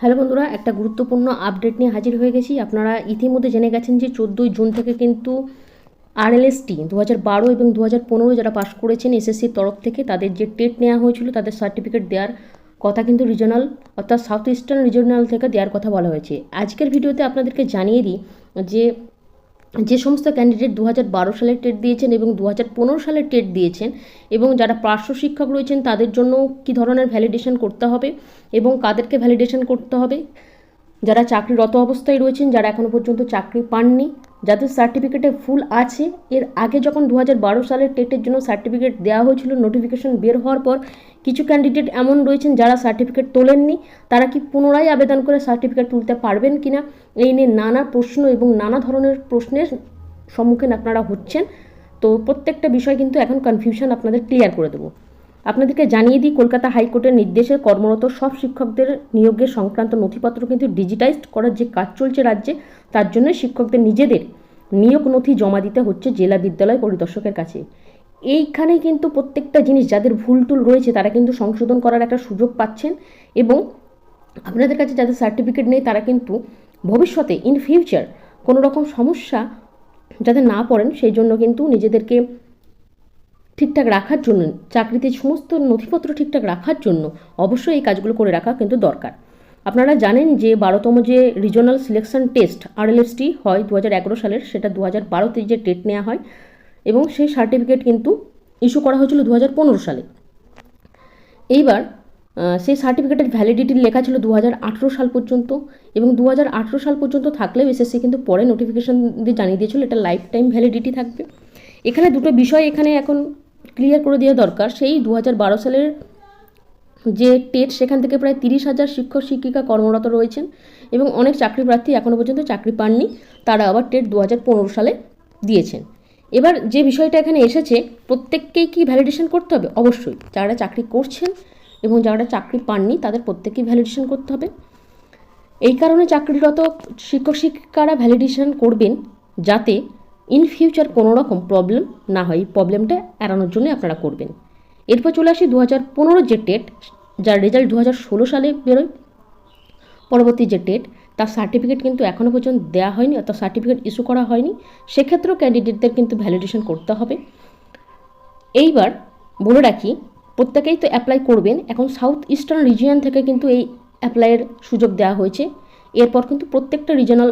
Hello বন্ধুরা, একটা গুরুত্বপূর্ণ আপডেট নিয়ে হাজির হয়ে গেছি। আপনারা ইতিমধ্যে জেনে গেছেন যে চোদ্দোই জুন থেকে কিন্তু আরএলএসটি দু হাজার বারো এবং দু হাজার পনেরো যারা পাশ করেছেন এসএসসির তরফ থেকে, তাদের যে টেট নেওয়া হয়েছিল, তাদের সার্টিফিকেট দেওয়ার কথা কিন্তু রিজনাল অর্থাৎ সাউথ ইস্টার্ন রিজনাল থেকে দেওয়ার কথা বলা হয়েছে। আজকের ভিডিওতে আপনাদেরকে জানিয়ে দিই যে যে সমস্ত ক্যান্ডিডেট দু বারো সালে টেট দিয়েছেন এবং দু হাজার পনেরো সালে টেট দিয়েছেন এবং যারা পার্শ্ব শিক্ষক রয়েছেন, তাদের জন্য কি ধরনের ভ্যালিডেশন করতে হবে এবং কাদেরকে ভ্যালিডেশন করতে হবে? যারা চাকরিরত অবস্থায় রয়েছেন, যারা এখনও পর্যন্ত চাকরি পাননি যাদের সার্টিফিকেটে ফুল আছে, এর আগে যখন দু বারো সালের টেটের জন্য সার্টিফিকেট দেওয়া হয়েছিল নোটিফিকেশন বের হওয়ার পর কিছু ক্যান্ডিডেট এমন রয়েছেন যারা সার্টিফিকেট তোলেননি, তারা কি পুনরায় আবেদন করে সার্টিফিকেট তুলতে পারবেন কি না এই নিয়ে নানা প্রশ্ন এবং নানা ধরনের প্রশ্নের সম্মুখীন আপনারা হচ্ছেন। তো প্রত্যেকটা বিষয় কিন্তু এখন কনফিউশন আপনাদের ক্লিয়ার করে দেবো। আপনাদেরকে জানিয়ে দিই, কলকাতা হাইকোর্টের নির্দেশে কর্মরত সব শিক্ষকদের নিয়োগের সংক্রান্ত নথিপত্র কিন্তু ডিজিটাইজড করার যে কাজ চলছে রাজ্যে, তার জন্য শিক্ষকদের নিজেদের নিয়োগ নথি জমা দিতে হচ্ছে জেলা বিদ্যালয় পরিদর্শকের কাছে। এইখানে কিন্তু প্রত্যেকটা জিনিস, যাদের ভুল টুল রয়েছে, তারা কিন্তু সংশোধন করার একটা সুযোগ পাচ্ছেন এবং আপনাদের কাছে যাদের সার্টিফিকেট নেই, তারা কিন্তু ভবিষ্যতে ইন ফিউচার কোনো রকম সমস্যা যাতে না পড়েন, সেই জন্য কিন্তু নিজেদেরকে ঠিকঠাক রাখার জন্য, চাকরিতে সমস্ত নথিপত্র ঠিকঠাক রাখার জন্য অবশ্যই এই কাজগুলো করে রাখা কিন্তু দরকার। আপনারা জানেন যে বারোতম যে রিজনাল সিলেকশন টেস্ট আরএলএসটি হয় দু হাজার এগারো সালের, সেটা দু হাজার বারোতে যে টেট নেওয়া হয় এবং সেই সার্টিফিকেট কিন্তু ইস্যু করা হয়েছিল দু হাজার পনেরো সালে। এইবার সেই সার্টিফিকেটের ভ্যালিডিটি লেখা ছিল দু হাজার আঠেরো সাল পর্যন্ত এবং দু হাজার আঠেরো সাল পর্যন্ত থাকলেও এসএসসি কিন্তু পরে নোটিফিকেশান দিয়ে জানিয়ে দিয়েছিল, এটা লাইফ টাইম ভ্যালিডিটি থাকবে। এখানে দুটো বিষয় এখানে এখন ক্লিয়ার করে দেওয়া দরকার, সেই দু হাজার বারো সালের যে টেট সেখান থেকে প্রায় তিরিশ হাজার শিক্ষক, শিক্ষিকা কর্মরত রয়েছেন এবং অনেক চাকরি প্রার্থী এখনও পর্যন্ত চাকরি পাননি, তারা আবার টেট দু হাজার পনেরো সালে দিয়েছেন। এবার যে বিষয়টা এখানে এসেছে, প্রত্যেককেই কি ভ্যালিডেশন করতে হবে? অবশ্যই। যারা চাকরি করছেন এবং যারা চাকরি পাননি, তাদের প্রত্যেককেই ভ্যালিডেশন করতে হবে। এই কারণে চাকরিরত শিক্ষক, শিক্ষিকারা ভ্যালিডেশন করবেন যাতে ইন ফিউচার কোনো রকম প্রবলেম না হয় প্রবলেমটা এড়ানোর জন্য আপনারা করবেন। এরপর চলে আসি দু হাজার পনেরো যে টেট যার রেজাল্ট দু হাজার ষোলো সালে বেরোয়। পরবর্তী যে টেট তার সার্টিফিকেট কিন্তু এখনও পর্যন্ত দেওয়া হয়নি, অর্থাৎ সার্টিফিকেট ইস্যু করা হয়নি। সেক্ষেত্রেও ক্যান্ডিডেটদের কিন্তু ভ্যালিডেশন করতে হবে। এইবার বলে রাখি, প্রত্যেকেই তো অ্যাপ্লাই করবেন, এখন সাউথ ইস্টার্ন রিজিয়ন থেকে কিন্তু এই অ্যাপ্লাইয়ের সুযোগ দেওয়া হয়েছে। এরপর কিন্তু প্রত্যেকটা রিজনাল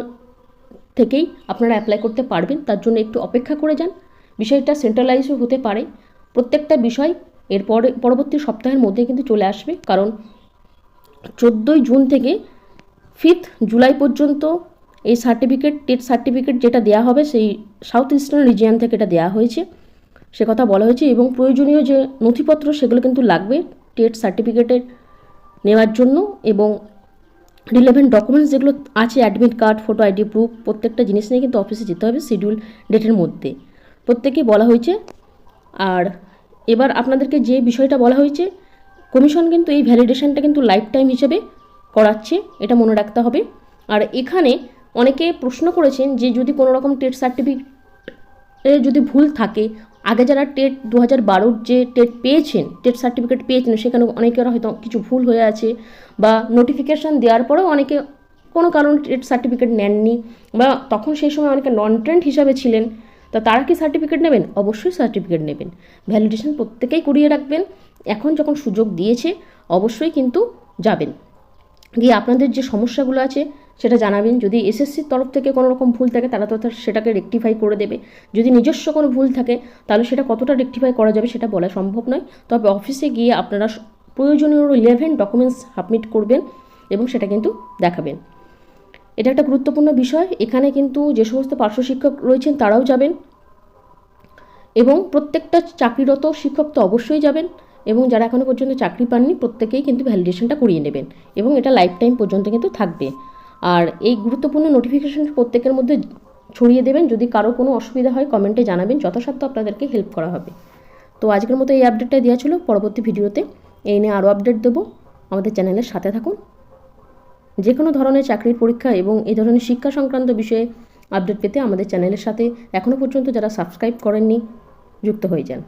থেকেই আপনারা অ্যাপ্লাই করতে পারবেন, তার জন্য একটু অপেক্ষা করে যান। বিষয়টা সেন্ট্রালাইজও হতে পারে। প্রত্যেকটা বিষয় এরপরে পরবর্তী সপ্তাহের মধ্যে কিন্তু চলে আসবে, কারণ চোদ্দোই জুন থেকে ফিফথ জুলাই পর্যন্ত এই সার্টিফিকেট টেট সার্টিফিকেট যেটা দেওয়া হবে, সেই সাউথ ইস্টার্ন রিজিয়ান থেকে এটা দেওয়া হয়েছে। সে কথা বলা হয়েছে এবং প্রয়োজনীয় যে নথিপত্র, সেগুলো কিন্তু লাগবে টেট সার্টিফিকেটের নেওয়ার জন্য এবং রিলেভেন্ট ডকুমেন্টস যেগুলো আছে admit card photo ID proof প্রত্যেকটা জিনিস নিয়ে কিন্তু অফিসে যেতে হবে শিডিউল ডেটের মধ্যে। প্রত্যেকেই বলা হয়েছে। আর এবার আপনাদেরকে যে বিষয়টা বলা হয়েছে কমিশন কিন্তু এই ভ্যালিডেশনটা কিন্তু লাইফ টাইম হিসেবে করাচ্ছে, এটা মনে রাখতে হবে। আর এখানে অনেকে প্রশ্ন করেছেন যে যদি কোনো রকম টেট সার্টিফিকেট যদি ভুল থাকে আগে যারা টেট দু হাজার বারোর যে টেট পেয়েছেন, টেট সার্টিফিকেট পেয়েছেন, সেখানে অনেকের হয়তো কিছু ভুল হয়ে আছে বা নোটিফিকেশান দেওয়ার পরেও অনেকে কোনো কারণ টেট সার্টিফিকেট নেননি বা তখন সেই সময় অনেকে নন ট্রেন্ড হিসাবে ছিলেন। তা তারা কি সার্টিফিকেট নেবেন? অবশ্যই সার্টিফিকেট নেবেন। ভ্যালিডেশন প্রত্যেকেই করিয়ে রাখবেন। এখন যখন সুযোগ দিয়েছে, অবশ্যই কিন্তু যাবেন। গিয়ে আপনাদের যে সমস্যাগুলো আছে সেটা জানাবেন। যদি এসএসসির তরফ থেকে কোনো রকম ভুল থাকে, তারা তো সেটাকে রেকটিফাই করে দেবে। যদি নিজস্ব কোনো ভুল থাকে, তাহলে সেটা কতটা রেকটিফাই করা যাবে সেটা বলা সম্ভব নয়। তবে অফিসে গিয়ে আপনারা প্রয়োজনীয় ইলেভেন ডকুমেন্টস সাবমিট করবেন এবং সেটা কিন্তু দেখাবেন। এটা একটা গুরুত্বপূর্ণ বিষয়। এখানে কিন্তু যে সমস্ত পার্শ্ব শিক্ষক রয়েছেন, তারাও যাবেন। এবং প্রত্যেকটা চাকরিরত শিক্ষক তো অবশ্যই যাবেন এবং যারা এখনও পর্যন্ত চাকরি পাননি, প্রত্যেকেই কিন্তু ভ্যালিডেশনটা করিয়ে নেবেন এবং এটা লাইফ টাইম পর্যন্ত কিন্তু থাকবে। আর এই গুরুত্বপূর্ণ নোটিফিকেশন প্রত্যেকের মধ্যে ছড়িয়ে দেবেন। যদি কারও কোনো অসুবিধা হয় কমেন্টে জানাবেন। যথাসাধ্য আপনাদেরকে হেল্প করা হবে। তো আজকের মতো এই আপডেটটা দেওয়া ছিল। পরবর্তী ভিডিওতে এই নিয়ে আরও আপডেট দেবো। আমাদের চ্যানেলের সাথে থাকুন। যে কোনো ধরনের চাকরির পরীক্ষা এবং এই ধরনের শিক্ষা সংক্রান্ত বিষয়ে আপডেট পেতে আমাদের চ্যানেলের সাথে এখনও পর্যন্ত যারা সাবস্ক্রাইব করেননি, যুক্ত হয়ে যান।